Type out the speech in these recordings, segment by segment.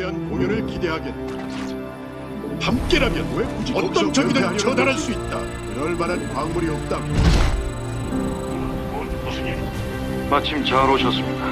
거대한 공연을 기대하겠다. 함께라면 왜 굳이 어떤 적이든 처단할 수 있다. 그럴 만한 광물이 없다고. 무슨 일? 마침 잘 오셨습니다.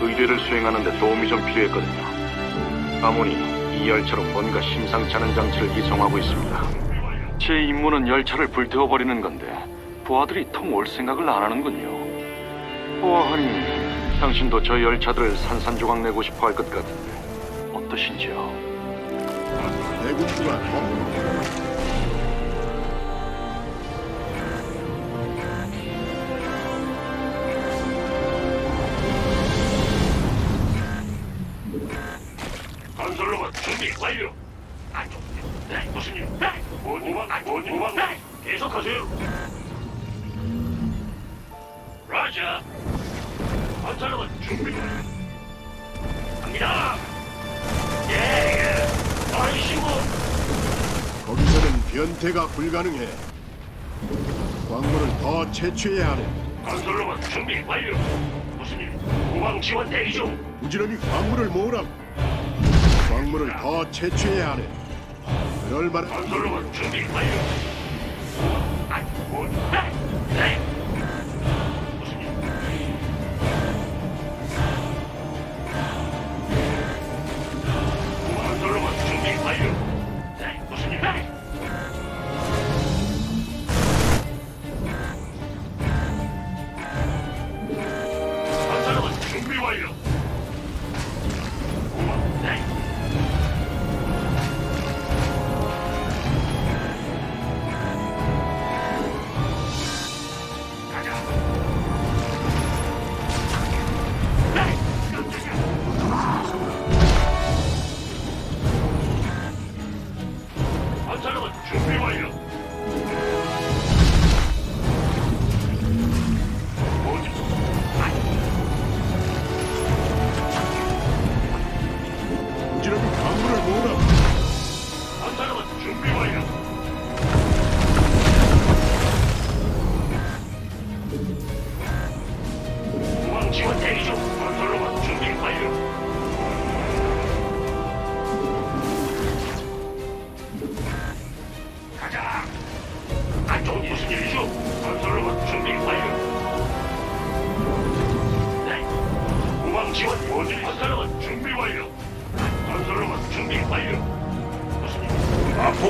의뢰를 수행하는데 도움이 좀 필요했거든요. 아모니 이 열차로 뭔가 심상치 않은 장치를 이송하고 있습니다. 제 임무는 열차를 불태워버리는 건데 부하들이 통 올 생각을 안 하는군요. 보아하니 당신도 저 열차들을 산산조각 내고 싶어 할 것 같은데 어떠신지요? 대군주가 어? 건설로봇 준비 완료. 아, 좀, 네, 무슨 일? 네, 뭐, 뭐만, 아, 뭐, 뭐만, 네, 계속하세요. 라자. 건설로봇 준비. 갑니다. 예, 예. 거기서는 변태가 불가능해. 광물을 더 채취해야 하네. 건설로봇 준비 완료. 무슨 일? 후방 지원 대기 중. 부지런히 광물을 모으라고. 광물을 더 채취해야 하네. 그럴 만한 건설로봇 준비 완료. 아, 뭐, 네, 네. 준비 완료.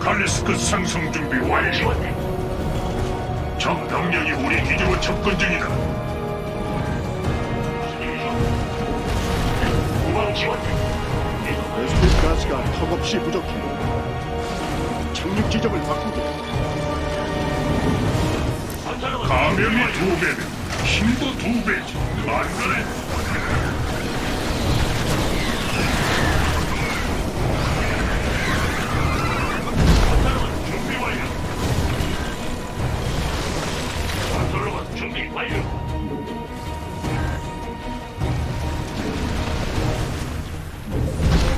칼리스크 상승 준비 완료. 적 병력이 우리 기지로 접근 중이다. 우방 지원대. 레스피 가스가 턱없이 부족해. 착륙 지점을 바꾸게. 감염이 두 배면 힘도 두 배지. 안 그래? 준비 완료.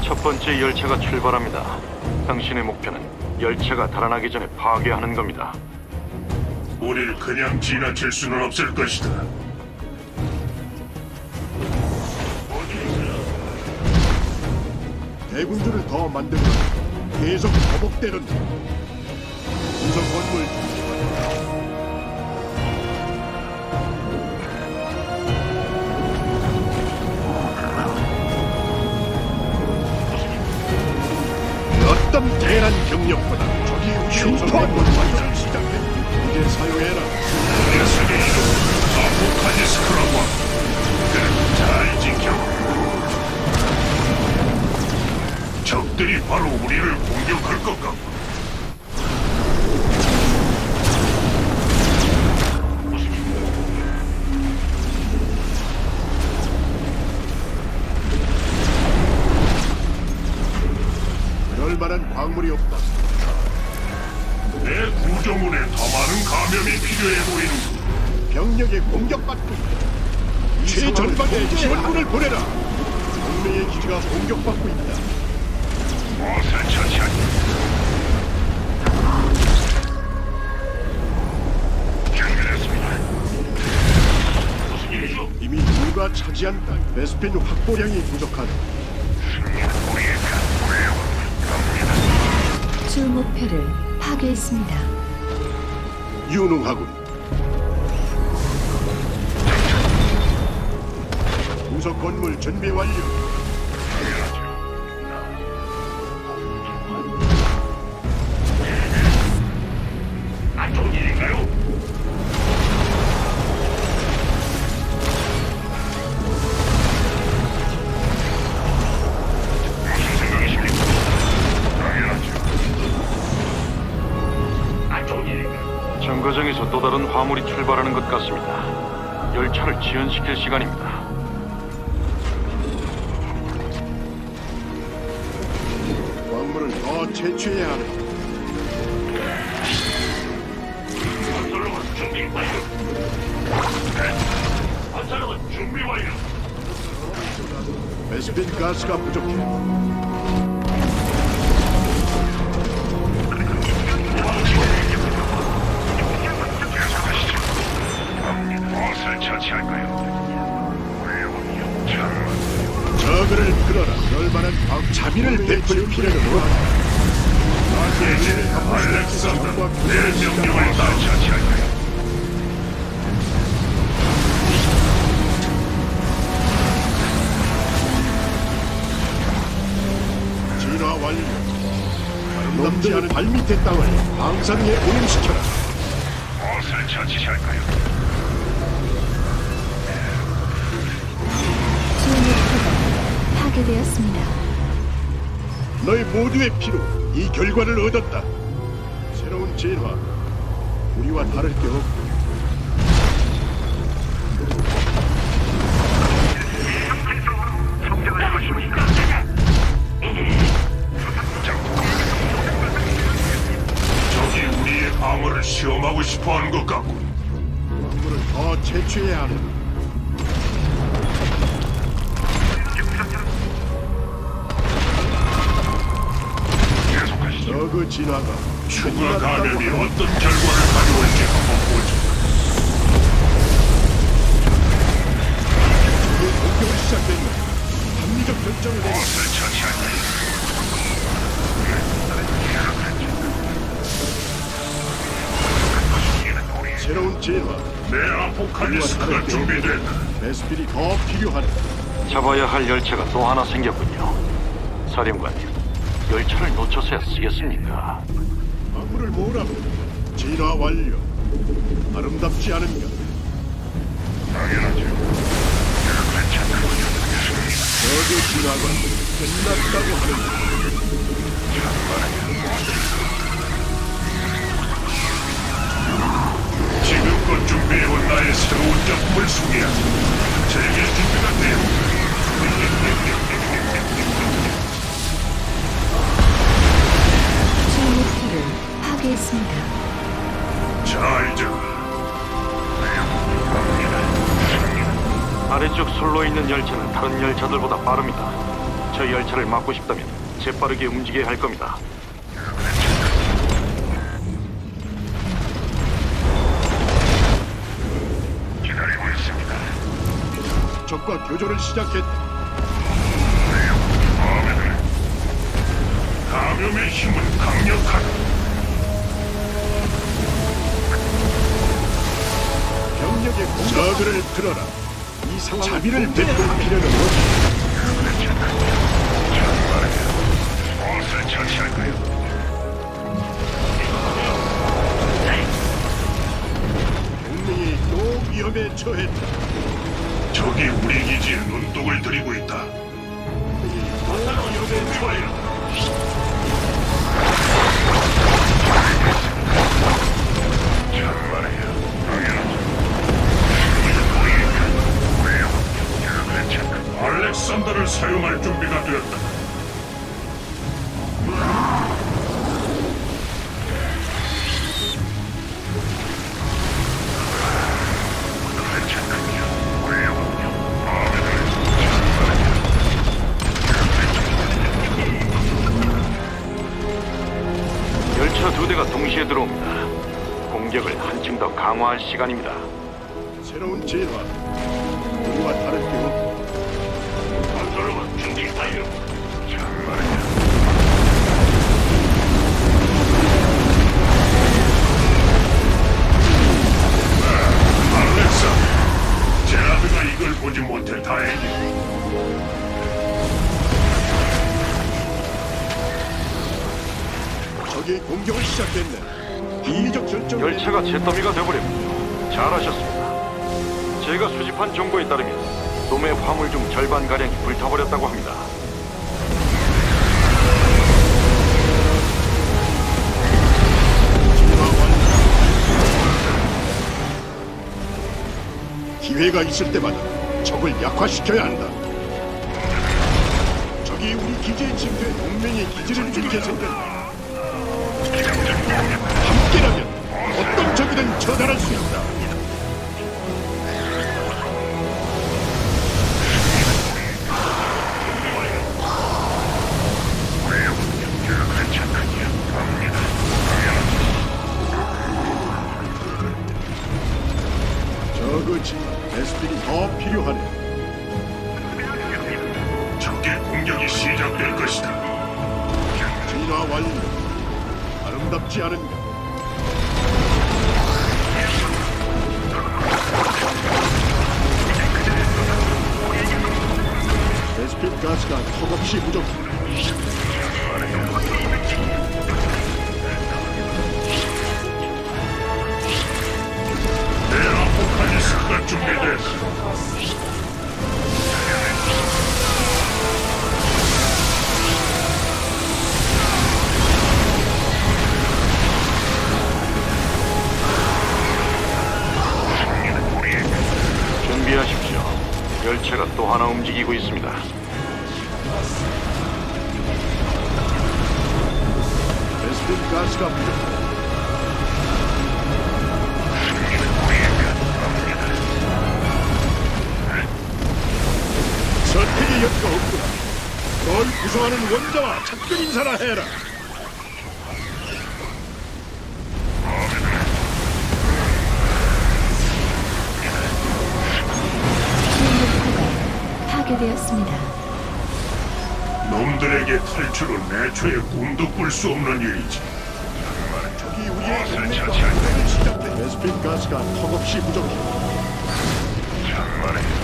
첫 번째 열차가 출발합니다. 당신의 목표는 열차가 달아나기 전에 파괴하는 겁니다. 우릴 그냥 지나칠 수는 없을 것이다. 대군주를 더 만들고 계속 버벅대는 우선 건물 어떤 대란 경력보다 적이 흉포한 시작해 이제 사용해라 녀석의 이름 아포칼리스크라고. 그를 잘 지켜. 적들이 바로 우리를 공격할 것 같고 동맹의 기지가 공격받고 있다 무엇을 처치하니? 준비됐습니다. 무슨 일이죠? 이미 누가 차지한 땅 베스핀 확보량이 부족하다 승리는 우리 주 목표를 파괴했습니다. 유능하군. 부속 건물 준비 완료. 지연시킬 시간입니다. 광물을 더 채취해야 하는. 건설로만 준비 완료. 네. 건설로만 준비 완료. 베스핀 가스가 부족해. 무엇을 처치할까요? 참, 저그를 끌어라. 열만한 광 자비를 베풀 필요는 없다. 알렉산더, 내 명령을 다 처치할까요? 진화 완료. 놈들 발밑의 땅을 방상에 오염시켜라. 무엇을 처치할까요? 목표가 파괴되었습니다. 너희 모두의 피로 이 결과를 얻었다. 새로운 진화. 우리와 다를 게 없고. 무엇을 처치할까요? 새로운 진화. 내 아포칼리스크가 준비됐다. 베스핀이 더 필요하네. 잡아야 할 열차가 또 하나 생겼군요. 사령관님, 열차를 놓쳐서야 쓰겠습니까? 광물을 모으라고. 진화 완료. 아름답지 않은가? 저그 진화가 끝났다고 하는. 지금껏 준비해온 나의 새로운 작품을 소개하자. 즐길 준비가 되었다. 주 목표를 파괴했습니다. 자, 이제 아래쪽 솔로에 있는 열차는 다른 열차들보다 빠릅니다. 저 열차를 막고 싶다면 재빠르게 움직여야 할 겁니다. 기다리고 있습니다. 적과 교전을 시작했다. 감염의 힘은 강력하다. 병력의 공격. 저그를 들어라. 이 상황 자비를 필요는 없다. 무엇을 처치할까요? 동맹이 또 위험에 처했다. 적이 우리 기지에 눈독을 들이고 있다. 위험에 처했다. 시간입니다. 새로운 진화. 우리와 다를 게 없고 건설로만 준비 완료. 공격을 시작했네. 합리적 결정. 열차가 잿더미가 되버렸군요. 잘하셨습니다. 제가 수집한 정보에 따르면 놈의 화물 중 절반 가량이 불타버렸다고 합니다. 기회가 있을 때마다 적을 약화시켜야 한다. 적이 우리 기지에 침투해 동맹의 기지를 죽게 생겼다. 함께라면 어떤 적이든 처단할 수 있다. 저거지 베스핀이 더 필요하네. 적의 공격이 시작될 것이다. 진화 완료. 아름답지 않은가? 베스핀 가스가 턱없이 부족해. 준비하십시오. 열차가 또 하나 움직이고 있습니다. 베스핀 가스가 부족 여지가 없구나. 널 구성하는 원자와 작별 인사나 해라. 주목표가 파괴되었습니다. 놈들에게 탈출은 애초에 꿈도 꿀 수 없는 일이지. 적이 우리의 전쟁을 시작해. 베스핀 가스가 턱없이 부족해. 무엇을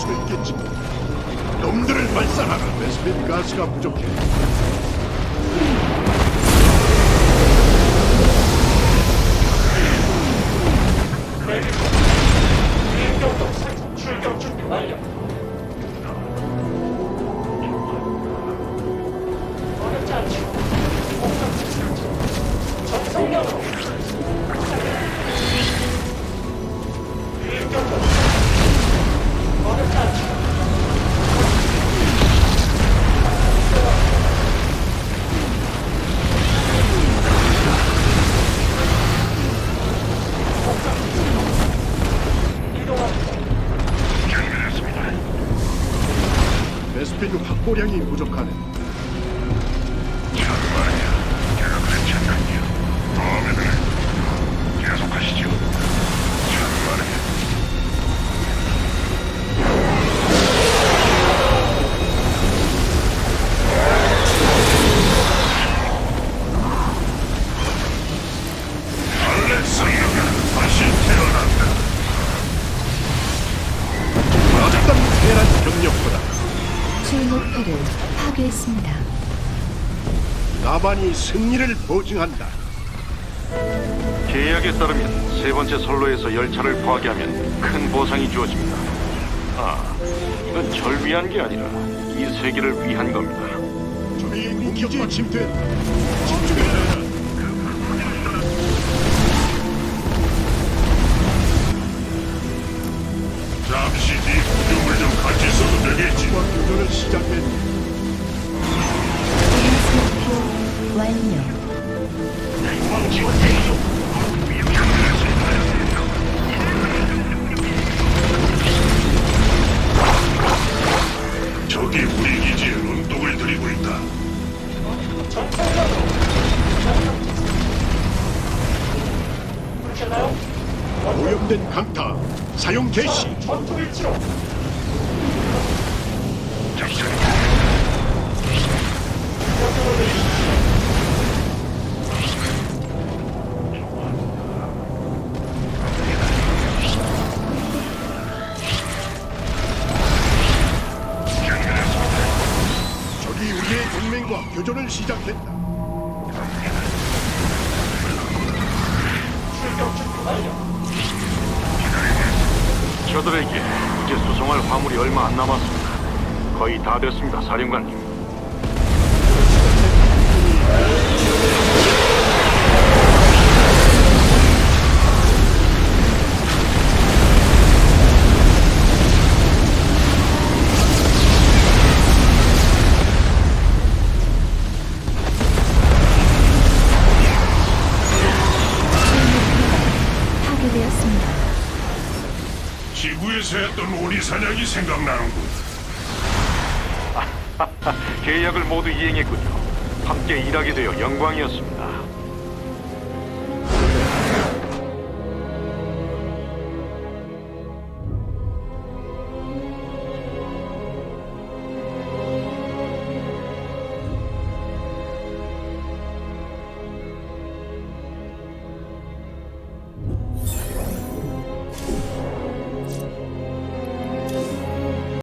수도 있겠지. 놈들을 발산하라. 베스핀 가스가 부족해. 확보량이 부족 나반이 승리를 보증한다. 계약에 따르면 세 번째 선로에서 열차를 파괴하면 큰 보상이 주어집니다. 아, 이건 절 위한 게 아니라 이 세계를 위한 겁니다. 우리 기지에 침투했다. 집중해라. 잠시 네 구경을 좀 같이 써도 되겠지. 교전을 시작했 완료. 적이 우리 기지에 눈독을 들이고 있다. 오염된 강타 사용 개시. 전투 일치로 시작했다 저들에게 이제 수송할 화물이 얼마 안 남았습니다. 거의 다 됐습니다, 사령관님. 지구에서 했던 오리 사냥이 생각나는군. 계약을 모두 이행했군요. 함께 일하게 되어 영광이었습니다.